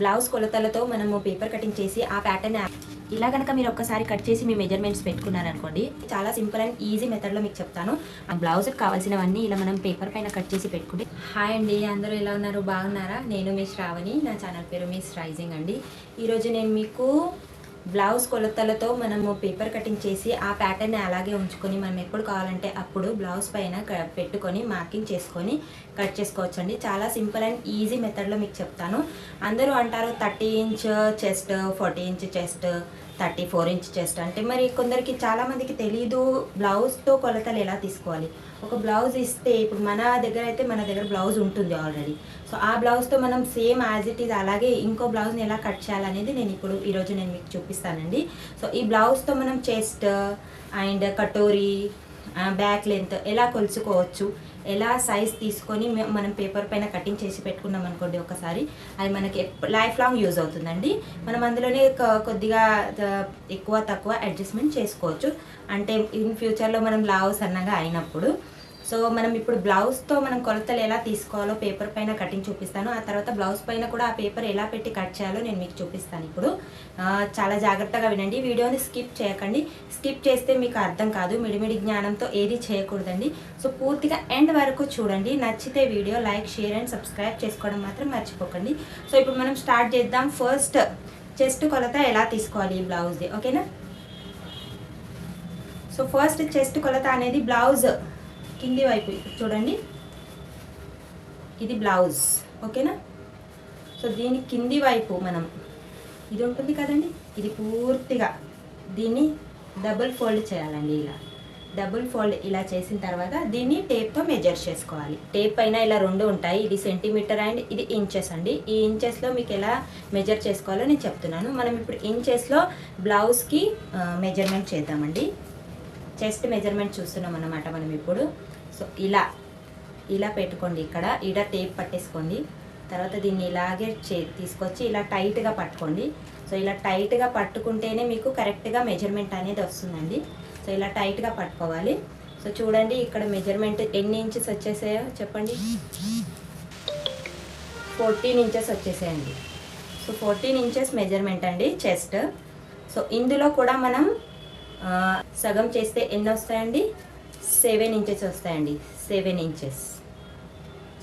Blouse కొలతలతో మనము paper cutting చేసి ఆ ప్యాటర్న్ ఇలా కనుక మీరు ఒక్కసారి కట్ చేసి మీ మెజర్మెంట్స్ పెట్టుకున్నారనుకోండి చాలా సింపుల్ అండ్ ఈజీ మెథడ్లో మీకు చెప్తాను. ఆ బ్లౌజ్కి కావాల్సినవన్నీ ఇలా మనం పేపర్ పైన కట్ చేసి పెట్టుకుంటే హాయ్ అండి అందరూ ఎలా ఉన్నారు? బాగున్నారా? నేను మీ శ్రావణి నా ఛానల్ పేరు మిస్ రైజింగ్ అండి. ఈరోజు నేను మీకు బ్లౌజ్ కొలతలతో మనము పేపర్ కటింగ్ చేసి ఆ ప్యాటర్న్ అలాగే ఉంచుకొని మనం ఎప్పుడు కావాలంటే అప్పుడు బ్లౌజ్ పైన పెట్టుకొని మార్కింగ్ చేసుకొని కట్ చేసుకోవచ్చండి. చాలా సింపుల్ అండ్ ఈజీ మెథడ్లో మీకు చెప్తాను. అందరూ అంటారు thirty inch chest forty inch chest thirty four inch chest అంటే మరి కొందరికి చాలామందికి తెలీదు బ్లౌజ్తో కొలతలు ఎలా తీసుకోవాలి. ఒక బ్లౌజ్ ఇస్తే ఇప్పుడు మన దగ్గర అయితే మన దగ్గర బ్లౌజ్ ఉంటుంది ఆల్రెడీ. సో ఆ బ్లౌజ్తో మనం సేమ్ యాజ్ ఇట్ ఈజ్ అలాగే ఇంకో బ్లౌజ్ని ఎలా కట్ చేయాలనేది నేను ఇప్పుడు ఈరోజు నేను మీకు చూపిస్తానండి. సో ఈ బ్లౌజ్తో మనం chest and katori back length ఎలా కొలుచుకోవచ్చు ఎలా సైజ్ తీసుకొని మనం పేపర్ పైన కటింగ్ చేసి పెట్టుకున్నాం అనుకోండి ఒకసారి అది మనకి లైఫ్ లాంగ్ యూజ్ అవుతుందండి. మనం అందులోనే కొద్దిగా ఎక్కువ తక్కువ అడ్జస్ట్మెంట్ చేసుకోవచ్చు. అంటే ఇన్ ఫ్యూచర్లో మనం లావు సన్నగా అయినప్పుడు సో మనం ఇప్పుడు బ్లౌజ్తో మనం కొలతలు ఎలా తీసుకోవాలో పేపర్ పైన కటింగ్ చూపిస్తాను. ఆ తర్వాత బ్లౌజ్ పైన కూడా ఆ పేపర్ ఎలా పెట్టి కట్ చేయాలో నేను మీకు చూపిస్తాను ఇప్పుడు. చాలా జాగ్రత్తగా వినండి. వీడియోని స్కిప్ చేయకండి. స్కిప్ చేస్తే మీకు అర్థం కాదు. మిడిమిడి జ్ఞానంతో ఏది చేయకూడదండి. సో పూర్తిగా ఎండ్ వరకు చూడండి. నచ్చితే video like share and subscribe చేసుకోవడం మాత్రం మర్చిపోకండి. సో ఇప్పుడు మనం స్టార్ట్ చేద్దాం. ఫస్ట్ చెస్ట్ కొలత ఎలా తీసుకోవాలి ఈ బ్లౌజ్ది ఓకేనా? సో ఫస్ట్ చెస్ట్ కొలత అనేది బ్లౌజ్ కింది వైపు చూడండి. ఇది బ్లౌజ్. ఓకేనా? సో దీని కింది వైపు మనం ఇది ఉంటుంది కదండి? ఇది పూర్తిగా దీన్ని డబుల్ ఫోల్డ్ చేయాలండి ఇలా. డబుల్ ఫోల్డ్ ఇలా చేసిన తర్వాత దీన్ని టేప్తో మెజర్ చేసుకోవాలి. టేప్ పైన ఇలా రెండు ఉంటాయి. ఇది సెంటీమీటర్ అండ్ ఇది ఇంచెస్ అండి. ఈ ఇంచెస్లో మీకు ఎలా మెజర్ చేసుకోవాలో నేను చెప్తున్నాను. మనం ఇప్పుడు ఇంచెస్లో బ్లౌజ్కి మెజర్మెంట్ చేద్దామండి. చెస్ట్ మెజర్మెంట్ చూస్తున్నాం అన్నమాట మనం ఇప్పుడు. సో ఇలా ఇలా పెట్టుకోండి ఇక్కడ. ఈడ టేప్ పట్టేసుకోండి. తర్వాత దీన్ని ఇలాగే చే తీసుకొచ్చి ఇలా టైట్గా పట్టుకోండి. సో ఇలా టైట్గా పట్టుకుంటేనే మీకు కరెక్ట్గా మెజర్మెంట్ అనేది వస్తుందండి. సో ఇలా టైట్గా పట్టుకోవాలి. సో చూడండి ఇక్కడ మెజర్మెంట్ ఎన్ని ఇంచెస్ వచ్చేసాయో చెప్పండి. ఫోర్టీన్ ఇంచెస్ వచ్చేసాయండి. సో ఫోర్టీన్ ఇంచెస్ మెజర్మెంట్ అండి చెస్ట్. సో ఇందులో కూడా మనం సగం చేస్తే ఎన్ని వస్తాయండి? సెవెన్ ఇంచెస్ వస్తాయండి. Seven inches.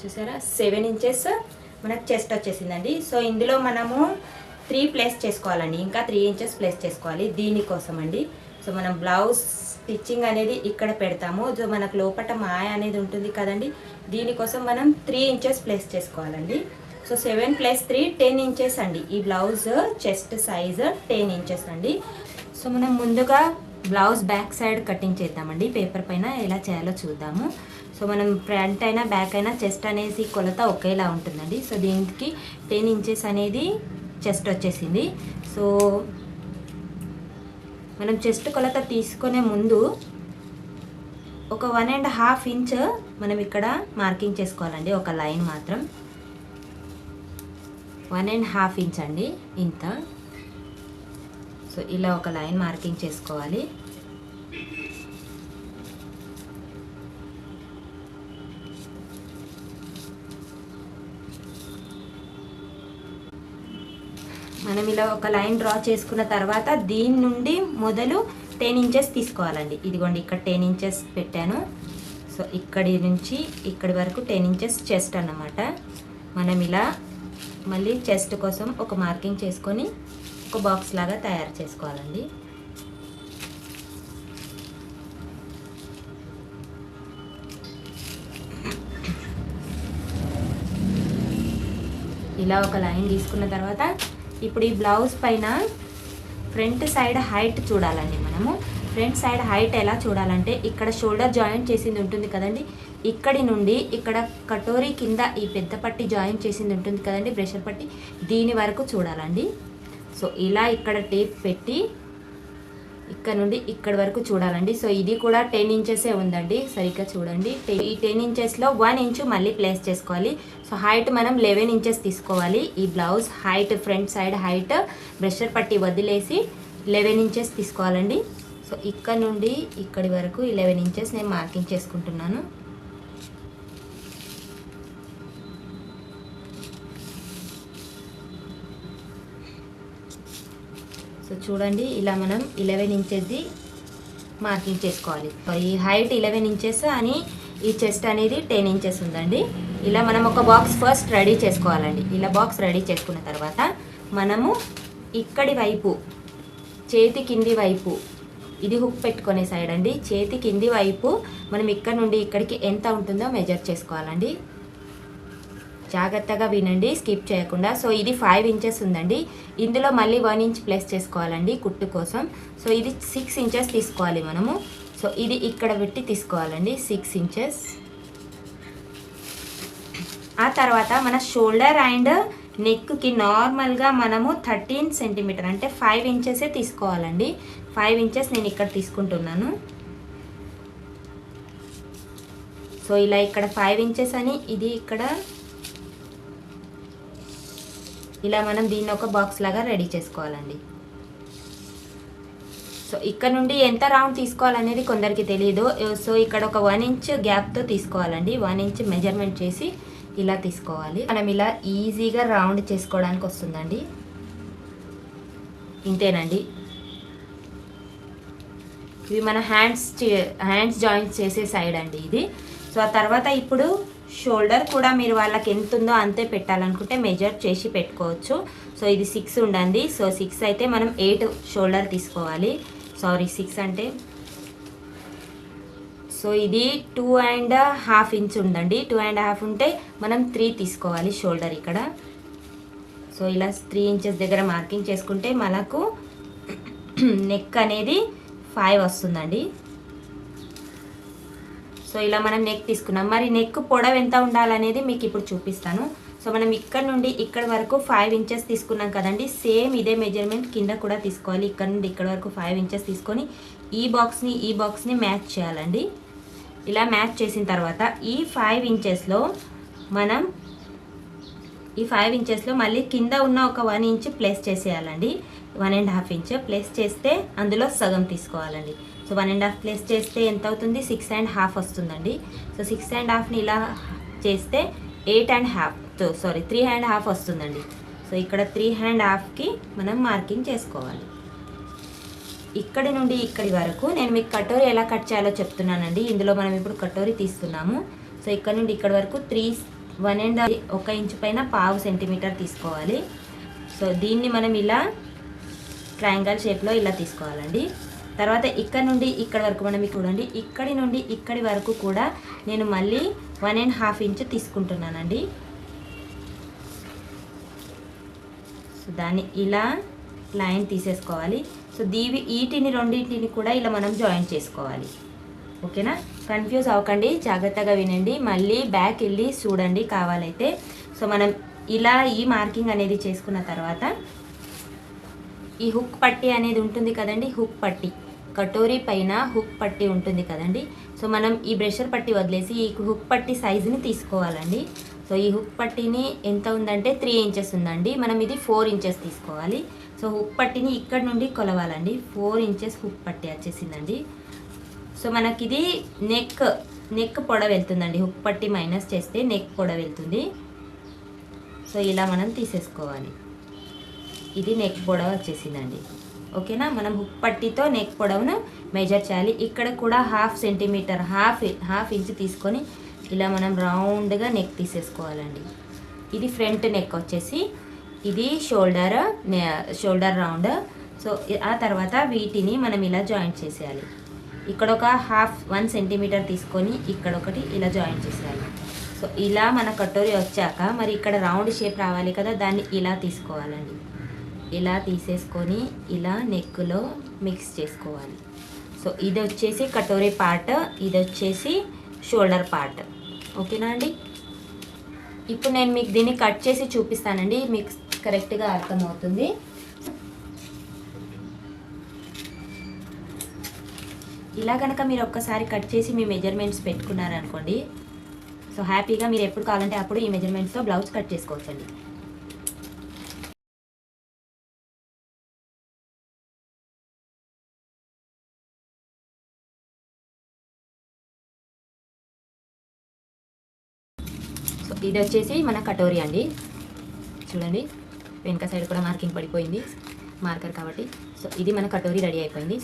చూసారా? సెవెన్ ఇంచెస్ మనకు చెస్ట్ వచ్చేసిందండి. సో ఇందులో మనము త్రీ ప్లేస్ చేసుకోవాలండి. ఇంకా త్రీ ఇంచెస్ ప్లేస్ చేసుకోవాలి దీనికోసం అండి సో మనం బ్లౌజ్ స్టిచ్చింగ్ అనేది ఇక్కడ పెడతాము. సో మనకు లోపల మాయ అనేది ఉంటుంది కదండి. దీనికోసం మనం త్రీ ఇంచెస్ ప్లేస్ చేసుకోవాలండి. So seven plus three ten inches అండి. ఈ blouse chest size ten inches అండి. సో మనం ముందుగా బ్లౌజ్ బ్యాక్ సైడ్ కటింగ్ చేద్దామండి. పేపర్ పైన ఎలా చేయాలో చూద్దాము. సో మనం ఫ్రంట్ అయినా బ్యాక్ అయినా చెస్ట్ అనేసి కొలత ఒకేలా ఉంటుందండి. సో దీనికి టెన్ ఇంచెస్ అనేది చెస్ట్ వచ్చేసింది. సో మనం చెస్ట్ కొలత తీసుకునే ముందు ఒక వన్ అండ్ హాఫ్ ఇంచ్ మనం ఇక్కడ మార్కింగ్ చేసుకోవాలండి. ఒక లైన్ మాత్రం. వన్ అండ్ హాఫ్ ఇంచ్ అండి ఇంత. సో ఇలా ఒక లైన్ మార్కింగ్ చేసుకోవాలి. మనం ఇలా ఒక లైన్ డ్రా చేసుకున్న తర్వాత దీని నుండి మొదలు టెన్ ఇంచెస్ తీసుకోవాలండి. ఇదిగోండి ఇక్కడ టెన్ ఇంచెస్ పెట్టాను. సో ఇక్కడి నుంచి ఇక్కడి వరకు టెన్ ఇంచెస్ చెస్ట్ అన్నమాట. మనం ఇలా మళ్ళీ చెస్ట్ కోసం ఒక మార్కింగ్ చేసుకొని ఒక బాక్స్ లాగా తయారు చేసుకోవాలండి. ఇలా ఒక లైన్ తీసుకున్న తర్వాత ఇప్పుడు ఈ బ్లౌజ్ పైన ఫ్రంట్ సైడ్ హైట్ చూడాలండి మనము. ఫ్రంట్ సైడ్ హైట్ ఎలా చూడాలంటే ఇక్కడ షోల్డర్ జాయింట్ చేసింది ఉంటుంది కదండి. ఇక్కడి నుండి ఇక్కడ కటోరీ కింద ఈ పెద్ద పట్టి జాయింట్ చేసింది ఉంటుంది కదండి. బ్రెషర్ పట్టి దీని వరకు చూడాలండి. సో ఇలా ఇక్కడ టేప్ పెట్టి ఇక్కడ నుండి ఇక్కడ వరకు చూడాలండి. సో ఇది కూడా టెన్ ఇంచెసే ఉందండి. సరిగ్గా చూడండి. ఈ టెన్ ఇంచెస్లో వన్ ఇంచు మళ్ళీ ప్లేస్ చేసుకోవాలి. సో హైట్ మనం లెవెన్ ఇంచెస్ తీసుకోవాలి. ఈ blouse height front side height బ్రషర్ పట్టి వదిలేసి లెవెన్ ఇంచెస్ తీసుకోవాలండి. సో ఇక్కడ నుండి ఇక్కడి వరకు ఈ లెవెన్ ఇంచెస్ నేను మార్కింగ్ చేసుకుంటున్నాను. సో చూడండి ఇలా మనం ఇలెవెన్ ఇంచెస్ది మార్కింగ్ చేసుకోవాలి. ఈ హైట్ ఇలెవెన్ ఇంచెస్ అని ఈ చెస్ట్ అనేది టెన్ ఇంచెస్ ఉందండి. ఇలా మనం ఒక బాక్స్ ఫస్ట్ రెడీ చేసుకోవాలండి. ఇలా బాక్స్ రెడీ చేసుకున్న తర్వాత మనము ఇక్కడి వైపు చేతి కింది వైపు ఇది హుక్ పెట్టుకునే సైడ్ అండి. చేతి కింది వైపు మనం ఇక్కడ నుండి ఇక్కడికి ఎంత ఉంటుందో మెజర్ చేసుకోవాలండి. జాగ్రత్తగా వినండి స్కిప్ చేయకుండా. సో ఇది ఫైవ్ ఇంచెస్ ఉందండి. ఇందులో మళ్ళీ వన్ ఇంచ్ ప్లస్ చేసుకోవాలండి కుట్టు కోసం. సో ఇది సిక్స్ ఇంచెస్ తీసుకోవాలి మనము. సో ఇది ఇక్కడ పెట్టి తీసుకోవాలండి సిక్స్ ఇంచెస్ ఆ తర్వాత మన షోల్డర్ అండ్ నెక్కి నార్మల్గా మనము థర్టీన్ సెంటీమీటర్ అంటే ఫైవ్ ఇంచెసే తీసుకోవాలండి. ఫైవ్ ఇంచెస్ నేను ఇక్కడ తీసుకుంటున్నాను. సో ఇలా ఇక్కడ ఫైవ్ ఇంచెస్ అని ఇది ఇక్కడ ఇలా మనం దీన్ని ఒక బాక్స్ లాగా రెడీ చేసుకోవాలండి. సో ఇక్కడ నుండి ఎంత రౌండ్ తీసుకోవాలనేది కొందరికి తెలియదు సో ఇక్కడ ఒక వన్ ఇంచ్ గ్యాప్తో తీసుకోవాలండి. వన్ ఇంచ్ మెజర్మెంట్ చేసి ఇలా తీసుకోవాలి. మనం ఇలా ఈజీగా రౌండ్ చేసుకోవడానికి వస్తుందండి. ఇంతేనండి. ఇవి మన హ్యాండ్స్ హ్యాండ్స్ జాయింట్స్ చేసే సైడ్ అండి ఇది. సో ఆ తర్వాత ఇప్పుడు షోల్డర్ కూడా మీరు వాళ్ళకి ఎంత ఉందో అంతే పెట్టాలనుకుంటే మెజర్ చేసి పెట్టుకోవచ్చు. సో ఇది సిక్స్ ఉండండి సో సిక్స్ అయితే మనం ఎయిట్ షోల్డర్ తీసుకోవాలి. సారీ సిక్స్ అంటే? సో ఇది టూ అండ్ హాఫ్ ఇంచ్ ఉందండి. టూ అండ్ హాఫ్ ఉంటే మనం త్రీ తీసుకోవాలి షోల్డర్ ఇక్కడ. సో ఇలా త్రీ ఇంచెస్ దగ్గర మార్కింగ్ చేసుకుంటే మనకు నెక్ అనేది ఫైవ్ వస్తుందండి. సో ఇలా మనం నెక్ తీసుకున్నాం. మరి నెక్ పొడవు ఎంత ఉండాలనేది మీకు ఇప్పుడు చూపిస్తాను. సో మనం ఇక్కడ నుండి ఇక్కడ వరకు ఫైవ్ ఇంచెస్ తీసుకున్నాం కదండి. సేమ్ ఇదే మెజర్మెంట్ కింద కూడా తీసుకోవాలి. ఇక్కడ నుండి ఇక్కడ వరకు ఫైవ్ ఇంచెస్ తీసుకొని ఈ బాక్స్ని ఈ బాక్స్ని మ్యాచ్ చేయాలండి. ఇలా మ్యాచ్ చేసిన తర్వాత ఈ ఫైవ్ ఇంచెస్లో మనం ఈ ఫైవ్ ఇంచెస్లో మళ్ళీ కింద ఉన్న ఒక one inch place చేసేయాలండి. One and half inch place చేస్తే అందులో సగం తీసుకోవాలండి. So one and half place చేస్తే ఎంత అవుతుంది సిక్స్ అండ్ హాఫ్ వస్తుందండి. సో సిక్స్ అండ్ హాఫ్ని ఇలా చేస్తే eight and half sorry three and half వస్తుందండి. సో ఇక్కడ త్రీ హ్యాండ్ హాఫ్కి మనం మార్కింగ్ చేసుకోవాలి. ఇక్కడి నుండి ఇక్కడి వరకు నేను మీకు కటోరీ ఎలా కట్ చేయాలో చెప్తున్నానండి. ఇందులో మనం ఇప్పుడు కటోరీ తీస్తున్నాము. సో ఇక్కడ నుండి ఇక్కడ వరకు త్రీ వన్ అండ్ ఒక ఇంచ్ పైన పావు సెంటీమీటర్ తీసుకోవాలి. సో దీన్ని మనం ఇలా ట్రయాంగల్ షేప్లో ఇలా తీసుకోవాలండి. తర్వాత ఇక్కడ నుండి ఇక్కడ వరకు మనం చూడండి ఇక్కడి నుండి ఇక్కడి వరకు కూడా నేను మళ్ళీ వన్ అండ్ హాఫ్ ఇంచ్ తీసుకుంటున్నానండి. సో దాన్ని ఇలా లైన్ తీసేసుకోవాలి. సో దీవి ఈటిని రెండింటిని కూడా ఇలా మనం జాయిన్ చేసుకోవాలి. ఓకేనా? కన్ఫ్యూజ్ అవ్వకండి జాగ్రత్తగా వినండి. మళ్ళీ బ్యాక్ వెళ్ళి చూడండి కావాలైతే. సో మనం ఇలా ఈ మార్కింగ్ అనేది చేసుకున్న తర్వాత ఈ హుక్ పట్టి అనేది ఉంటుంది కదండి హుక్ పట్టి. కటోరీ పైన హుక్ పట్టి ఉంటుంది కదండి. సో మనం ఈ బ్రెషర్ పట్టి వదిలేసి ఈ హుక్ పట్టి సైజుని తీసుకోవాలండి. సో ఈ హుక్ పట్టిని ఎంత ఉందంటే త్రీ ఇంచెస్ ఉందండి. మనం ఇది ఫోర్ ఇంచెస్ తీసుకోవాలి. సో హుక్ పట్టిని ఇక్కడ నుండి కొలవాలండి. ఫోర్ ఇంచెస్ హుక్ పట్టి వచ్చేసిందండి. సో మనకి ఇది నెక్ నెక్ పొడ వెళ్తుందండి. హుక్ పట్టి మైనస్ చేస్తే నెక్ పొడ వెళ్తుంది. సో ఇలా మనం తీసేసుకోవాలి. ఇది నెక్ పొడవ వచ్చేసిందండి. ఓకేనా? మనం హుక్ పట్టితో నెక్ పొడవును మెజర్ చేయాలి. ఇక్కడ కూడా half centimetre half half inch తీసుకొని ఇలా మనం రౌండ్గా నెక్ తీసేసుకోవాలండి. ఇది ఫ్రంట్ నెక్ వచ్చేసి ఇది షోల్డర్ షోల్డర్ రౌండ్ సో ఆ తర్వాత వీటిని మనం ఇలా జాయింట్ చేసేయాలి. ఇక్కడ ఒక హాఫ్ వన్ సెంటీమీటర్ తీసుకొని ఇక్కడ ఒకటి ఇలా జాయింట్ చేసేయాలి. సో ఇలా మన కటోరీ వచ్చాక మరి ఇక్కడ రౌండ్ షేప్ రావాలి కదా దాన్ని ఇలా తీసుకోవాలండి. ఇలా తీసేసుకొని ఇలా నెక్లో మిక్స్ చేసుకోవాలి. సో ఇది వచ్చేసి కటోరీ పార్ట్ ఇది వచ్చేసి షోల్డర్ పార్ట్ ఓకేనా అండి? ఇప్పుడు నేను మీకు దీన్ని కట్ చేసి చూపిస్తానండి. మీకు కరెక్ట్గా అర్థమవుతుంది. ఇలా కనుక మీరు ఒక్కసారి కట్ చేసి మీ మెజర్మెంట్స్ పెట్టుకున్నారనుకోండి సో హ్యాపీగా మీరు ఎప్పుడు కావాలంటే అప్పుడు ఈ మెజర్మెంట్స్తో బ్లౌజ్ కట్ చేసుకోవచ్చండి. ఇది వచ్చేసి మన కటోరీ అండి. చూడండి వెనక సైడ్ కూడా మార్కింగ్ పడిపోయింది మార్కర్ కాబట్టి. సో ఇది మన కటోరీ రెడీ అయిపోయింది.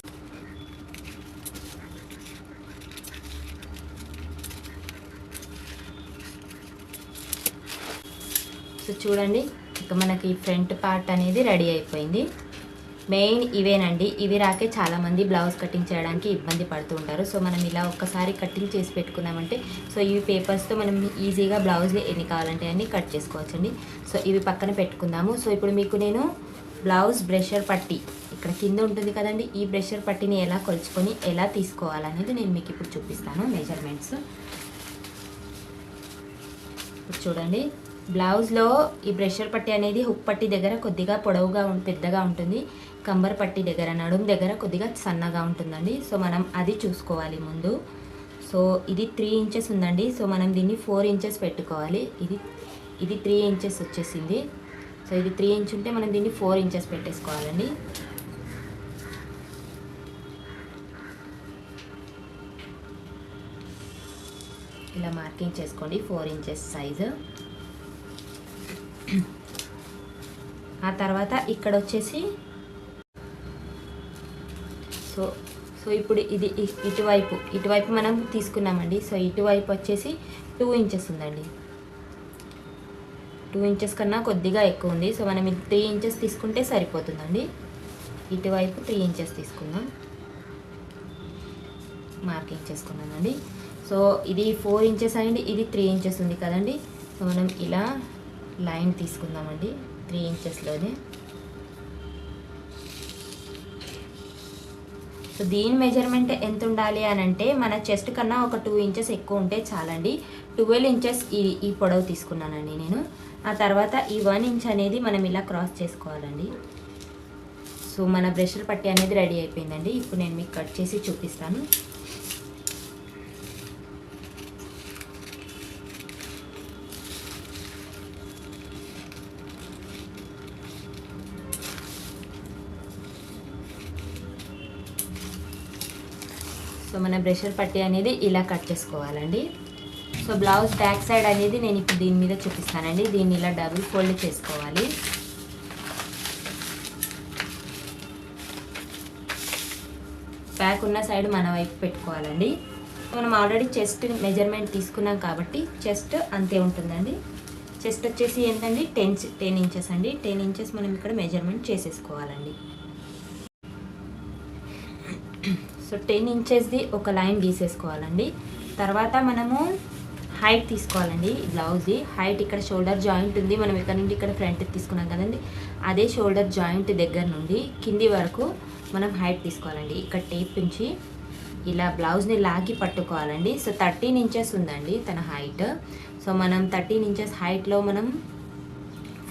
సో చూడండి ఇక మనకి ఫ్రంట్ పార్ట్ అనేది రెడీ అయిపోయింది. మెయిన్ ఇవేనండి. ఇవి రాకే చాలామంది బ్లౌజ్ కటింగ్ చేయడానికి ఇబ్బంది పడుతూ ఉంటారు. సో మనం ఇలా ఒక్కసారి కటింగ్ చేసి పెట్టుకున్నామంటే సో ఈ పేపర్స్తో మనం ఈజీగా బ్లౌజ్ ఎన్ని కావాలంటే అన్ని కట్ చేసుకోవచ్చండి. సో ఇవి పక్కన పెట్టుకుందాము. సో ఇప్పుడు మీకు నేను బ్లౌజ్ బ్రషర్ పట్టి ఇక్కడ కింద ఉంటుంది కదండి ఈ బ్రషర్ పట్టిని ఎలా కొలుచుకొని ఎలా తీసుకోవాలనేది నేను మీకు ఇప్పుడు చూపిస్తాను మెజర్మెంట్స్. ఇప్పుడు చూడండి బ్లౌజ్లో ఈ బ్రషర్ పట్టి అనేది హుక్ పట్టి దగ్గర కొద్దిగా పొడవుగా పెద్దగా ఉంటుంది. కంబర్ పట్టి దగ్గర నడుము దగ్గర కొద్దిగా సన్నగా ఉంటుందండి. సో మనం అది చూసుకోవాలి ముందు. సో ఇది త్రీ ఇంచెస్ ఉందండి. సో మనం దీన్ని ఫోర్ ఇంచెస్ పెట్టుకోవాలి. ఇది ఇది త్రీ ఇంచెస్ వచ్చేసింది. సో ఇది త్రీ ఇంచ్ ఉంటే మనం దీన్ని ఫోర్ ఇంచెస్ పెట్టేసుకోవాలండి. ఇలా మార్కింగ్ చేసుకోండి. Four inches size. ఆ తర్వాత ఇక్కడ వచ్చేసి సో సో ఇప్పుడు ఇది ఇటువైపు ఇటువైపు మనం తీసుకున్నామండి. సో ఇటువైపు వచ్చేసి టూ ఇంచెస్ ఉందండి. టూ ఇంచెస్ కన్నా కొద్దిగా ఎక్కువ ఉంది. సో మనం ఇది త్రీ ఇంచెస్ తీసుకుంటే సరిపోతుందండి. ఇటువైపు త్రీ ఇంచెస్ తీసుకుందాం. మార్కింగ్ చేసుకున్నానండి సో ఇది ఫోర్ ఇంచెస్ అండి ఇది త్రీ ఇంచెస్ ఉంది కదండి. సో మనం ఇలా లైన్ తీసుకుందామండి. త్రీ ఇంచెస్లోనే. సో దీని మెజర్మెంట్ ఎంత ఉండాలి అని అంటే మన చెస్ట్ కన్నా ఒక టూ ఇంచెస్ ఎక్కువ ఉంటే చాలండి. ట్వెల్వ్ ఇంచెస్ ఈ ఈ పొడవు తీసుకున్నానండి నేను. ఆ తర్వాత ఈ వన్ ఇంచ్ అనేది మనం ఇలా క్రాస్ చేసుకోవాలండి. సో మన బ్రషర్ పట్టి అనేది రెడీ అయిపోయిందండి. ఇప్పుడు నేను మీకు కట్ చేసి చూపిస్తాను. సో మన బ్రషర్ పట్టి అనేది ఇలా కట్ చేసుకోవాలండి. సో బ్లౌజ్ బ్యాక్ సైడ్ అనేది నేను ఇప్పుడు దీని మీద చూపిస్తానండి. దీన్ని ఇలా డబుల్ ఫోల్డ్ చేసుకోవాలి. బ్యాక్ ఉన్న సైడ్ మన వైపు పెట్టుకోవాలండి. మనం ఆల్రెడీ చెస్ట్ మెజర్మెంట్ తీసుకున్నాం కాబట్టి చెస్ట్ అంతే ఉంటుందండి. చెస్ట్ వచ్చేసి ఏంటండి? టెన్ టెన్ ఇంచెస్ అండి. టెన్ ఇంచెస్ మనం ఇక్కడ మెజర్మెంట్ చేసేసుకోవాలండి. సో టెన్ ఇంచెస్ది ఒక లైన్ గీసేసుకోవాలండి. తర్వాత మనము హైట్ తీసుకోవాలండి బ్లౌజ్ది హైట్ ఇక్కడ షోల్డర్ జాయింట్ ఉంది. మనం ఇక్కడ నుండి ఇక్కడ ఫ్రంట్ తీసుకున్నాం కదండి. అదే షోల్డర్ జాయింట్ దగ్గర నుండి కింది వరకు మనం హైట్ తీసుకోవాలండి. ఇక్కడ టేప్ నుంచి ఇలా బ్లౌజ్ని లాగి పట్టుకోవాలండి. సో థర్టీన్ ఇంచెస్ ఉందండి తన హైట్. సో మనం థర్టీన్ ఇంచెస్ హైట్లో మనం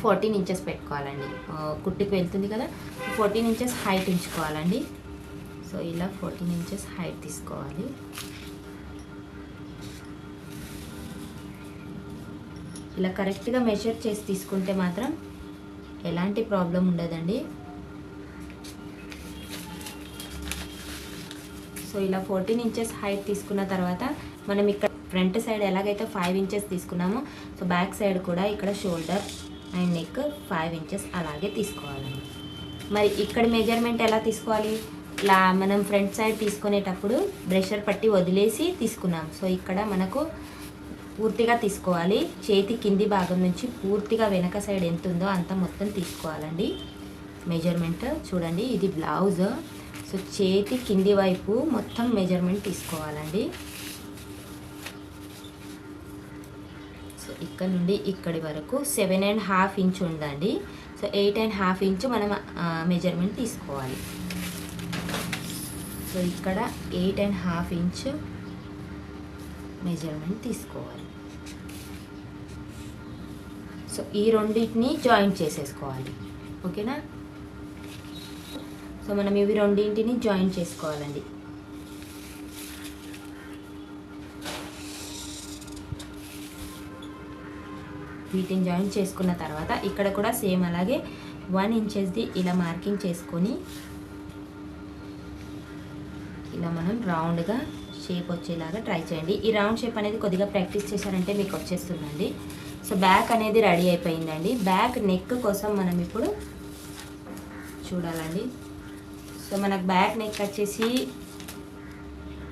ఫోర్టీన్ ఇంచెస్ పెట్టుకోవాలండి. కుట్టికి వెళ్తుంది కదా. ఫోర్టీన్ ఇంచెస్ హైట్ ఉంచుకోవాలండి. సో ఇలా ఫోర్టీన్ ఇంచెస్ హైట్ తీసుకోవాలి. ఇలా కరెక్ట్గా మెషర్ చేసి తీసుకుంటే మాత్రం ఎలాంటి ప్రాబ్లం ఉండదండి. సో ఇలా ఫోర్టీన్ ఇంచెస్ హైట్ తీసుకున్న తర్వాత మనం ఇక్కడ ఫ్రంట్ సైడ్ ఎలాగైతే ఫైవ్ ఇంచెస్ తీసుకున్నామో సో బ్యాక్ సైడ్ కూడా ఇక్కడ shoulder and neck five inches అలాగే తీసుకోవాలండి. మరి ఇక్కడ మెజర్మెంట్ ఎలా తీసుకోవాలి? ఇట్లా మనం ఫ్రంట్ సైడ్ తీసుకునేటప్పుడు బ్రషర్ పట్టి వదిలేసి తీసుకున్నాం. సో ఇక్కడ మనకు పూర్తిగా తీసుకోవాలి. చేతి కింది భాగం నుంచి పూర్తిగా వెనక సైడ్ ఎంత ఉందో అంత మొత్తం తీసుకోవాలండి. మెజర్మెంట్ చూడండి ఇది బ్లౌజ్. సో చేతి కింది వైపు మొత్తం మెజర్మెంట్ తీసుకోవాలండి. సో ఇక్కడ నుండి ఇక్కడి వరకు సెవెన్ అండ్ హాఫ్ ఇంచ్ ఉందండి. So eight and half inch మనం మెజర్మెంట్ తీసుకోవాలి. సో ఇక్కడ eight and half inch measurement తీసుకోవాలి. సో ఈ రెండింటిని జాయింట్ చేసేసుకోవాలి. ఓకేనా? సో మనం ఇవి రెండింటిని జాయింట్ చేసుకోవాలండి. వీటిని జాయింట్ చేసుకున్న తర్వాత ఇక్కడ కూడా సేమ్ అలాగే వన్ ఇంచెస్ది ఇలా మార్కింగ్ చేసుకొని మనం రౌండ్గా షేప్ వచ్చేలాగా ట్రై చేయండి. ఈ రౌండ్ షేప్ అనేది కొద్దిగా ప్రాక్టీస్ చేశారంటే మీకు వచ్చేస్తుందండి. సో బ్యాక్ అనేది రెడీ అయిపోయిందండి. బ్యాక్ నెక్ కోసం మనం ఇప్పుడు చూడాలండి. సో మనకు బ్యాక్ నెక్ వచ్చేసి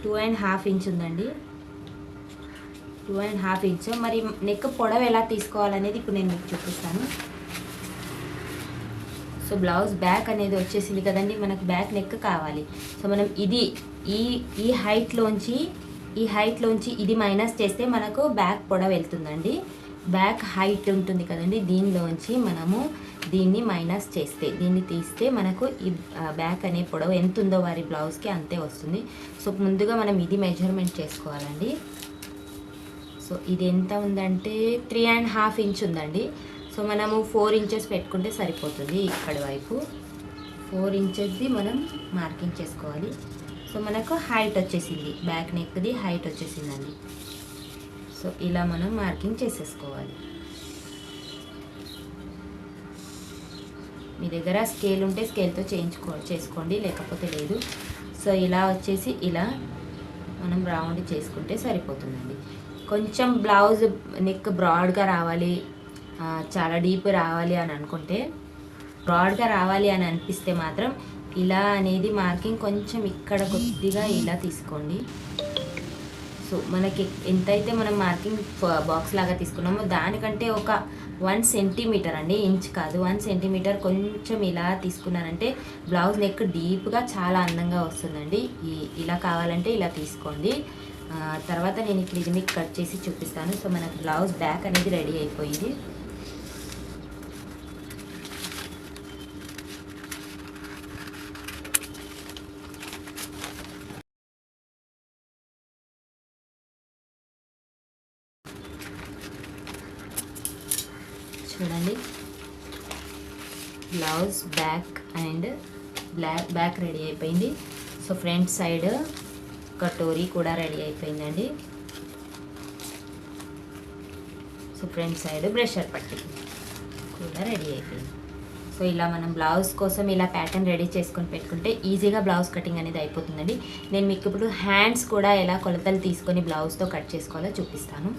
టూ అండ్ హాఫ్ ఇంచ్ ఉందండి. టూ అండ్ హాఫ్ ఇంచ్ మరి నెక్ పొడవు ఎలా తీసుకోవాలనేది ఇప్పుడు నేను మీకు చూపిస్తాను. సో బ్లౌజ్ బ్యాక్ అనేది వచ్చేసింది కదండి మనకు బ్యాక్ నెక్ కావాలి. సో మనం ఇది ఈ ఈ హైట్లోంచి ఈ హైట్లోంచి ఇది మైనస్ చేస్తే మనకు బ్యాక్ పొడవ వెళ్తుందండి. బ్యాక్ హైట్ ఉంటుంది కదండి దీనిలోంచి మనము దీన్ని మైనస్ చేస్తే దీన్ని తీస్తే మనకు ఈ బ్యాక్ అనే పొడవు ఎంత ఉందో వారి బ్లౌజ్కి అంతే వస్తుంది. సో ముందుగా మనం ఇది మెజర్మెంట్ చేసుకోవాలండి. సో ఇది ఎంత ఉందంటే త్రీ అండ్ హాఫ్ ఇంచ్ ఉందండి. సో మనము ఫోర్ ఇంచెస్ పెట్టుకుంటే సరిపోతుంది ఇక్కడి వైపు. ఫోర్ ఇంచెస్ది మనం మార్కింగ్ చేసుకోవాలి. సో మనకు హైట్ వచ్చేసింది. బ్యాక్ నెక్ది హైట్ వచ్చేసిందండి. సో ఇలా మనం మార్కింగ్ చేసేసుకోవాలి. మీ దగ్గర స్కేల్ ఉంటే స్కేల్తో చేయించుకో చేసుకోండి లేకపోతే లేదు. సో ఇలా వచ్చేసి ఇలా మనం రౌండ్ చేసుకుంటే సరిపోతుందండి. కొంచెం బ్లౌజ్ నెక్ బ్రాడ్గా రావాలి. చాలా డీప్ రావాలి అని అనుకుంటే బ్రాడ్గా రావాలి అని అనిపిస్తే మాత్రం ఇలా అనేది మార్కింగ్ కొంచెం ఇక్కడ కొద్దిగా ఇలా తీసుకోండి. సో మనకి ఎంతైతే మనం మార్కింగ్ బాక్స్ లాగా తీసుకున్నామో దానికంటే ఒక వన్ సెంటీమీటర్ అండి ఇంచ్ కాదు వన్ సెంటీమీటర్ కొంచెం ఇలా తీసుకున్నారంటే బ్లౌజ్ నెక్ డీప్గా చాలా అందంగా వస్తుందండి. ఇలా కావాలంటే ఇలా తీసుకోండి. తర్వాత నేను ఇక్కడ ఇది మీకు కట్ చేసి చూపిస్తాను. సో మనకు బ్లౌజ్ బ్యాక్ అనేది రెడీ అయిపోయింది చూడండి blouse back and black back ready అయిపోయింది. సో ఫ్రంట్ సైడ్ కటోరీ కూడా రెడీ అయిపోయిందండి. సో ఫ్రంట్ సైడ్ బ్రషర్ పట్టి కూడా రెడీ అయిపోయింది. సో ఇలా మనం బ్లౌజ్ కోసం ఇలా ప్యాటర్న్ రెడీ చేసుకొని పెట్టుకుంటే ఈజీగా బ్లౌజ్ కటింగ్ అనేది అయిపోతుందండి. నేను మీకు ఇప్పుడు హ్యాండ్స్ కూడా ఎలా కొలతలు తీసుకొని బ్లౌజ్తో కట్ చేసుకోవాలో చూపిస్తాను.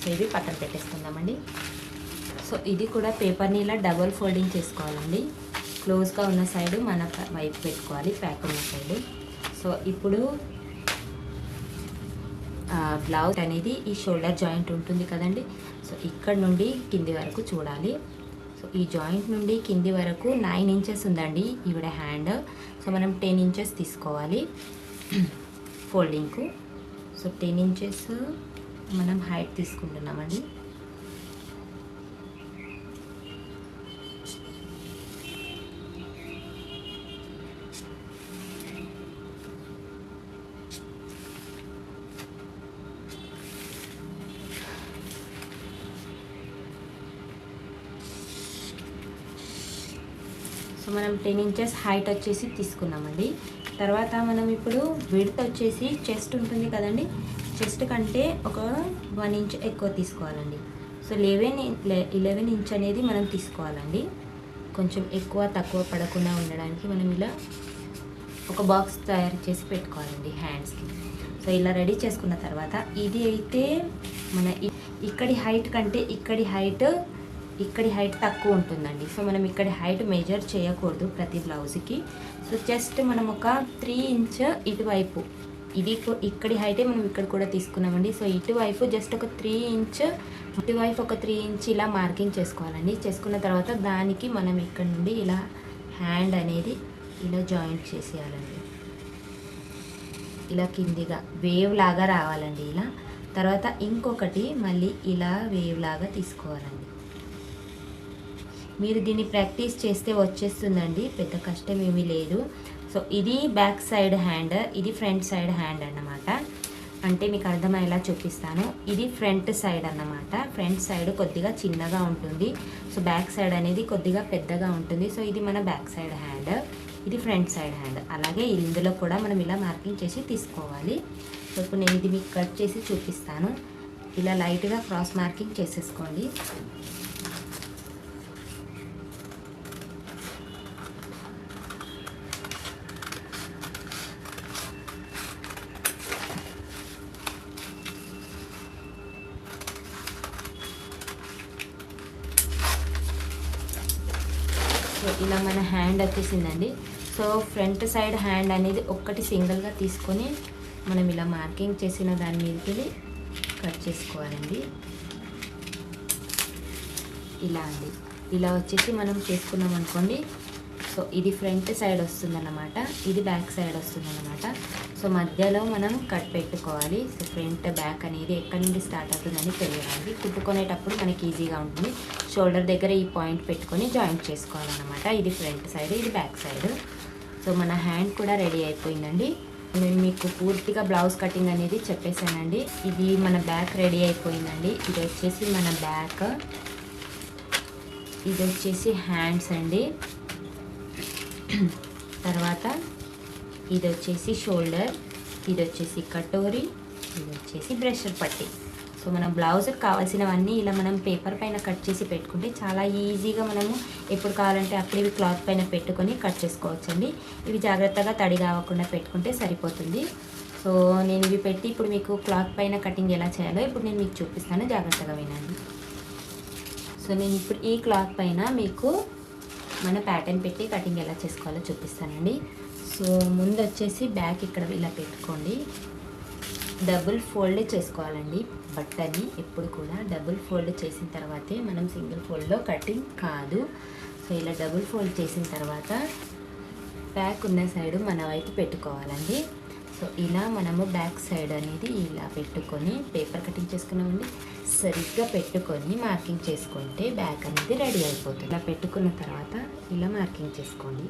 సో ఇవి పక్కన పెట్టేసుకుందామండి. సో ఇది కూడా పేపర్ని ఇలా డబల్ ఫోల్డింగ్ చేసుకోవాలండి. క్లోజ్గా ఉన్న సైడ్ మన వైపు పెట్టుకోవాలి ప్యాక్ ఉన్న సైడ్. సో ఇప్పుడు బ్లౌజ్ అనేది ఈ షోల్డర్ జాయింట్ ఉంటుంది కదండి. సో ఇక్కడ నుండి కింది వరకు చూడాలి. సో ఈ జాయింట్ నుండి కింది వరకు నైన్ ఇంచెస్ ఉందండి ఈవిడ హ్యాండ్. సో మనం టెన్ ఇంచెస్ తీసుకోవాలి ఫోల్డింగ్కు. సో టెన్ ఇంచెస్ మనం హైట్ తీసుకుంటున్నామండి. మనం టెన్ ఇంచెస్ హైట్ వచ్చేసి తీసుకున్నామండి. తర్వాత మనం ఇప్పుడు విడత్ వచ్చేసి చెస్ట్ ఉంటుంది కదండి. చెస్ట్ కంటే ఒక వన్ ఇంచ్ ఎక్కువ తీసుకోవాలండి. సో లెవెన్ ఇలెవెన్ ఇంచ్ అనేది మనం తీసుకోవాలండి. కొంచెం ఎక్కువ తక్కువ పడకుండా ఉండడానికి మనం ఇలా ఒక బాక్స్ తయారు చేసి పెట్టుకోవాలండి హ్యాండ్స్కి సో ఇలా రెడీ చేసుకున్న తర్వాత ఇది అయితే మన ఇక్కడి హైట్ కంటే ఇక్కడి హైట్ ఇక్కడి హైట్ తక్కువ ఉంటుందండి. సో మనం ఇక్కడి హైట్ మెజర్ చేయకూడదు ప్రతి బ్లౌజ్కి సో జస్ట్ మనం ఒక త్రీ ఇంచ్ ఇటువైపు. ఇది ఇక్కడి హైటే మనం ఇక్కడ కూడా తీసుకున్నామండి. సో ఇటువైపు జస్ట్ ఒక త్రీ ఇంచ్ ఇటువైపు ఒక త్రీ ఇంచ్ ఇలా మార్కింగ్ చేసుకోవాలండి. చేసుకున్న తర్వాత దానికి మనం ఇక్కడ నుండి ఇలా హ్యాండ్ అనేది ఇలా జాయింట్ చేసేయాలండి. ఇలా కిందిగా వేవ్ లాగా రావాలండి ఇలా. తర్వాత ఇంకొకటి మళ్ళీ ఇలా వేవ్ లాగా తీసుకోవాలండి. మీరు దీన్ని ప్రాక్టీస్ చేస్తే వచ్చేస్తుందండి. పెద్ద కష్టం ఏమీ లేదు. సో ఇది బ్యాక్ సైడ్ హ్యాండ్ ఇది ఫ్రంట్ సైడ్ హ్యాండ్ అన్నమాట. అంటే మీకు అర్థమయ్యేలా చూపిస్తాను. ఇది ఫ్రంట్ సైడ్ అన్నమాట. ఫ్రంట్ సైడ్ కొద్దిగా చిన్నగా ఉంటుంది. సో బ్యాక్ సైడ్ అనేది కొద్దిగా పెద్దగా ఉంటుంది. సో ఇది మన బ్యాక్ సైడ్ హ్యాండ్ ఇది ఫ్రంట్ సైడ్ హ్యాండ్. అలాగే ఇందులో కూడా మనం ఇలా మార్కింగ్ చేసి తీసుకోవాలి. సో ఇప్పుడు నేను ఇది మీకు కట్ చేసి చూపిస్తాను. ఇలా లైట్గా క్రాస్ మార్కింగ్ చేసేసుకోండి సో ఇలా మన హ్యాండ్ వచ్చేసిందండి. సో ఫ్రంట్ సైడ్ హ్యాండ్ అనేది ఒక్కటి సింగిల్గా తీసుకొని మనం ఇలా మార్కింగ్ చేసిన దాని మీదకి కట్ చేసుకోవాలండి. ఇలా అండి. ఇలా వచ్చేసి మనం చేసుకున్నాం అనుకోండి సో ఇది ఫ్రంట్ సైడ్ వస్తుందన్నమాట. ఇది బ్యాక్ సైడ్ వస్తుందన్నమాట. సో మధ్యలో మనం కట్ పెట్టుకోవాలి. సో ఫ్రంట్ బ్యాక్ అనేది ఎక్కడి నుండి స్టార్ట్ అవుతుందని తెలియాలి. కుట్టుకునేటప్పుడు మనకి ఈజీగా ఉంటుంది. షోల్డర్ దగ్గర ఈ పాయింట్ పెట్టుకొని జాయింట్ చేసుకోవాలన్నమాట. ఇది ఫ్రంట్ సైడ్ ఇది బ్యాక్ సైడ్. సో మన హ్యాండ్ కూడా రెడీ అయిపోయిందండి. నేను మీకు పూర్తిగా బ్లౌజ్ కటింగ్ అనేది చెప్పేశానండి. ఇది మన బ్యాక్ రెడీ అయిపోయిందండి. ఇది వచ్చేసి మన బ్యాక్. ఇది వచ్చేసి హ్యాండ్స్ అండి. తర్వాత ఇది వచ్చేసి షోల్డర్ ఇది వచ్చేసి కటోరీ ఇది వచ్చేసి బ్రషర్ పట్టి. సో మనం బ్లౌజ్కి కావాల్సినవన్నీ ఇలా మనం పేపర్ పైన కట్ చేసి పెట్టుకుంటే చాలా ఈజీగా మనము ఎప్పుడు కావాలంటే అప్పుడు ఇవి క్లాత్ పైన పెట్టుకొని కట్ చేసుకోవచ్చండి. ఇవి జాగ్రత్తగా తడి కావకుండా పెట్టుకుంటే సరిపోతుంది. సో నేను ఇవి పెట్టి ఇప్పుడు మీకు క్లాత్ పైన కటింగ్ ఎలా చేయాలో ఇప్పుడు నేను మీకు చూపిస్తాను. జాగ్రత్తగా వినండి. సో నేను ఇప్పుడు ఈ క్లాత్ పైన మీకు మన ప్యాటర్న్ పెట్టి కటింగ్ ఎలా చేసుకోవాలో చూపిస్తానండి. సో ముందు వచ్చేసి బ్యాక్ ఇక్కడ ఇలా పెట్టుకోండి. డబుల్ ఫోల్డ్ చేసుకోవాలండి. బట్టని ఎప్పుడు కూడా డబుల్ ఫోల్డ్ చేసిన తర్వాతే మనం సింగిల్ ఫోల్డ్లో కటింగ్ కాదు. సో ఇలా డబుల్ ఫోల్డ్ చేసిన తర్వాత బ్యాక్ ఉన్న సైడ్ మన వైపు పెట్టుకోవాలండి. సో ఇలా మనము బ్యాక్ సైడ్ అనేది ఇలా పెట్టుకొని పేపర్ కటింగ్ చేసుకున్నామండి. సరిగ్గా పెట్టుకొని మార్కింగ్ చేసుకుంటే బ్యాగ్ అనేది రెడీ అయిపోతుంది. ఇలా పెట్టుకున్న తర్వాత ఇలా మార్కింగ్ చేసుకోండి.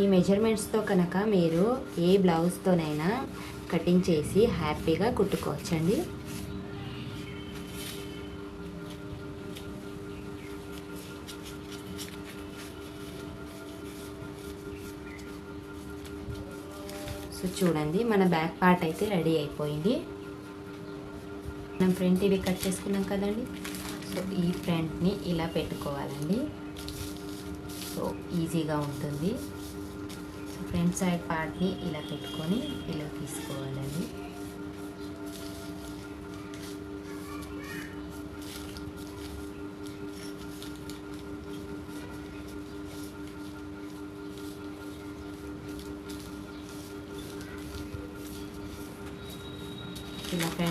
ఈ మెజర్మెంట్స్తో కనుక మీరు ఏ బ్లౌజ్తోనైనా కటింగ్ చేసి హ్యాపీగా కుట్టుకోవచ్చండి. సో చూడండి మన బ్యాక్ పార్ట్ అయితే రెడీ అయిపోయింది. మనం ఫ్రంట్ ఇవి కట్ చేసుకున్నాం కదండి. సో ఈ ఫ్రంట్ని ఇలా పెట్టుకోవాలండి. సో ఈజీగా ఉంటుంది. సో ఫ్రంట్ సైడ్ పార్ట్ని ఇలా పెట్టుకొని ఇలా తీసుకోవాలండి.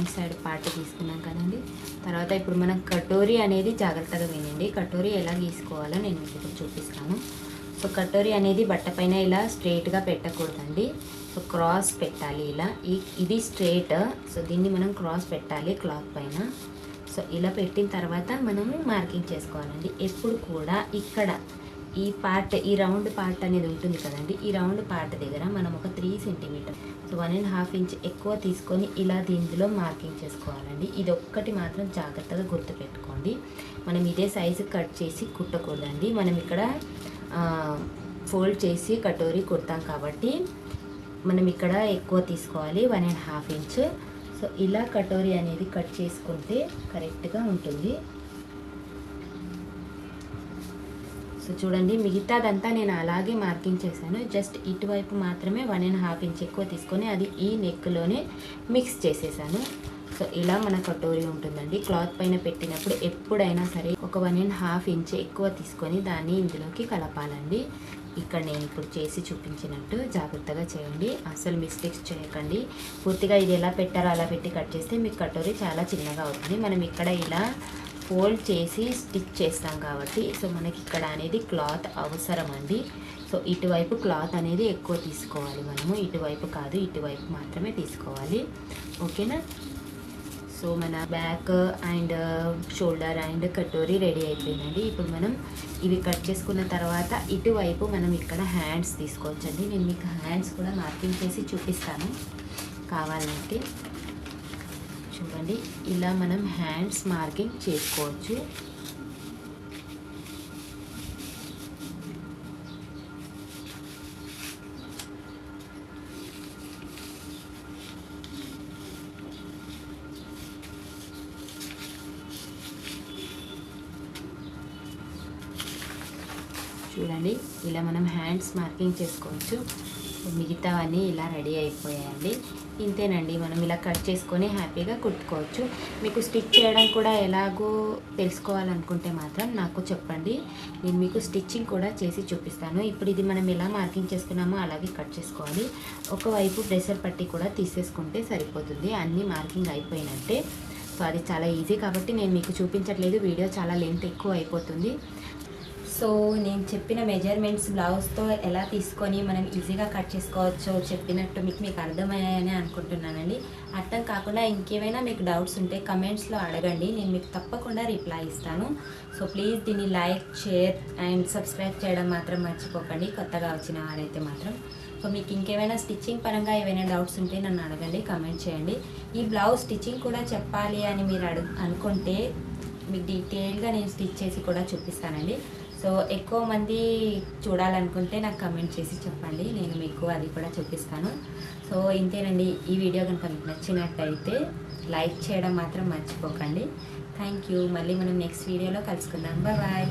రాంగ్ సైడ్ పార్ట్ తీసుకున్నాం కదండి. తర్వాత ఇప్పుడు మనం కటోరీ అనేది జాగ్రత్తగా వినండి. కటోరీ ఎలా గీసుకోవాలో నేను మీకు ఇప్పుడు చూపిస్తాను. సో కటోరీ అనేది బట్ట పైన ఇలా స్ట్రైట్గా పెట్టకూడదండి. సో క్రాస్ పెట్టాలి ఇలా. ఈ ఇది స్ట్రైట్ సో దీన్ని మనం క్రాస్ పెట్టాలి క్లాత్ పైన. సో ఇలా పెట్టిన తర్వాత మనము మార్కింగ్ చేసుకోవాలండి. ఎప్పుడు కూడా ఇక్కడ ఈ పార్ట్ ఈ రౌండ్ పార్ట్ అనేది ఉంటుంది కదండి. ఈ రౌండ్ పార్ట్ దగ్గర మనం ఒక three centimetre one and half inch ఎక్కువ తీసుకొని ఇలా దీంట్లో మార్కింగ్ చేసుకోవాలండి. ఇది ఒక్కటి మాత్రం జాగ్రత్తగా గుర్తుపెట్టుకోండి మనం ఇదే సైజు కట్ చేసి కుట్టకూడదండి. మనం ఇక్కడ ఫోల్డ్ చేసి కటోరీ కుడతాం కాబట్టి మనం ఇక్కడ ఎక్కువ తీసుకోవాలి one and half inch so ఇలా కటోరీ అనేది కట్ చేసుకుంటే కరెక్ట్గా ఉంటుంది. సో చూడండి మిగతాదంతా నేను అలాగే మార్కింగ్ చేశాను. జస్ట్ ఇటువైపు మాత్రమే వన్ అండ్ హాఫ్ ఇంచ్ ఎక్కువ తీసుకొని అది ఈ నెక్లోనే మిక్స్ చేసేసాను. సో ఇలా మన కటోరీ ఉంటుందండి. క్లాత్ పైన పెట్టినప్పుడు ఎప్పుడైనా సరే ఒక వన్ అండ్ హాఫ్ ఇంచ్ ఎక్కువ తీసుకొని దాన్ని ఇందులోకి కలపాలండి. ఇక్కడ నేను ఇప్పుడు చేసి చూపించినట్టు జాగ్రత్తగా చేయండి. అసలు మిస్టేక్స్ చేయకండి. పూర్తిగా ఇది ఎలా పెట్టారో అలా పెట్టి కట్ చేస్తే మీకు కటోరీ చాలా చిన్నగా అవుతుంది. మనం ఇక్కడ ఇలా ఫోల్డ్ చేసి స్టిచ్ చేస్తాం కాబట్టి సో మనకి ఇక్కడ అనేది క్లాత్ అవసరం అండి. సో ఇటువైపు క్లాత్ అనేది ఎక్కువ తీసుకోవాలి మనము. ఇటువైపు కాదు ఇటువైపు మాత్రమే తీసుకోవాలి. ఓకేనా? సో మన back and shoulder and katori ready అయిపోయిందండి. ఇప్పుడు మనం ఇవి కట్ చేసుకున్న తర్వాత ఇటువైపు మనం ఇక్కడ హ్యాండ్స్ తీసుకోవచ్చండి. నేను మీకు హ్యాండ్స్ కూడా మార్కింగ్ చేసి చూపిస్తాను. కావాలంటే చూడండి. ఇలా మనం హ్యాండ్స్ మార్కింగ్ చేసుకోవచ్చు. చూడండి. ఇలా మనం హ్యాండ్స్ మార్కింగ్ చేసుకోవచ్చు. మిగతావన్నీ ఇలా రెడీ అయిపోయాయండి. ఇంతేనండి మనం ఇలా కట్ చేసుకొని హ్యాపీగా కుట్టుకోవచ్చు. మీకు స్టిచ్ చేయడం కూడా ఎలాగో తెలుసుకోవాలనుకుంటే మాత్రం నాకు చెప్పండి. నేను మీకు స్టిచ్చింగ్ కూడా చేసి చూపిస్తాను. ఇప్పుడు ఇది మనం ఎలా మార్కింగ్ చేసుకున్నామో అలాగే కట్ చేసుకోవాలి. ఒకవైపు ప్రెషర్ పట్టి కూడా తీసేసుకుంటే సరిపోతుంది. అన్నీ మార్కింగ్ అయిపోయినట్టే. సో అది చాలా ఈజీ కాబట్టి నేను మీకు చూపించట్లేదు. వీడియో చాలా లెంత్ ఎక్కువ అయిపోతుంది. సో నేను చెప్పిన మెజర్మెంట్స్ బ్లౌజ్తో ఎలా తీసుకొని మనం ఈజీగా కట్ చేసుకోవచ్చో చెప్పినట్టు మీకు మీకు అర్థమయ్యాయని అనుకుంటున్నానండి. అర్థం కాకుండా ఇంకేమైనా మీకు డౌట్స్ ఉంటే కమెంట్స్లో అడగండి. నేను మీకు తప్పకుండా రిప్లై ఇస్తాను. సో ప్లీజ్ దీన్ని లైక్ షేర్ అండ్ సబ్స్క్రైబ్ చేయడం మాత్రం మర్చిపోకండి. కొత్తగా వచ్చిన వారైతే మాత్రం. సో మీకు ఇంకేమైనా స్టిచ్చింగ్ పరంగా ఏమైనా డౌట్స్ ఉంటే నన్ను అడగండి కమెంట్ చేయండి. ఈ బ్లౌజ్ స్టిచ్చింగ్ కూడా చెప్పాలి అని మీరు అడుగు అనుకుంటే మీకు డీటెయిల్గా నేను స్టిచ్ చేసి కూడా చూపిస్తానండి. సో ఎక్కువ మంది చూడాలనుకుంటే నాకు కమెంట్ చేసి చెప్పండి. నేను మీకు అది కూడా చూపిస్తాను. సో ఇంతేనండి. ఈ వీడియో కనుక మీకు నచ్చినట్టయితే లైక్ చేయడం మాత్రం మర్చిపోకండి. థ్యాంక్ యూ మళ్ళీ మనం నెక్స్ట్ వీడియోలో కలుసుకుందాం. బాయ్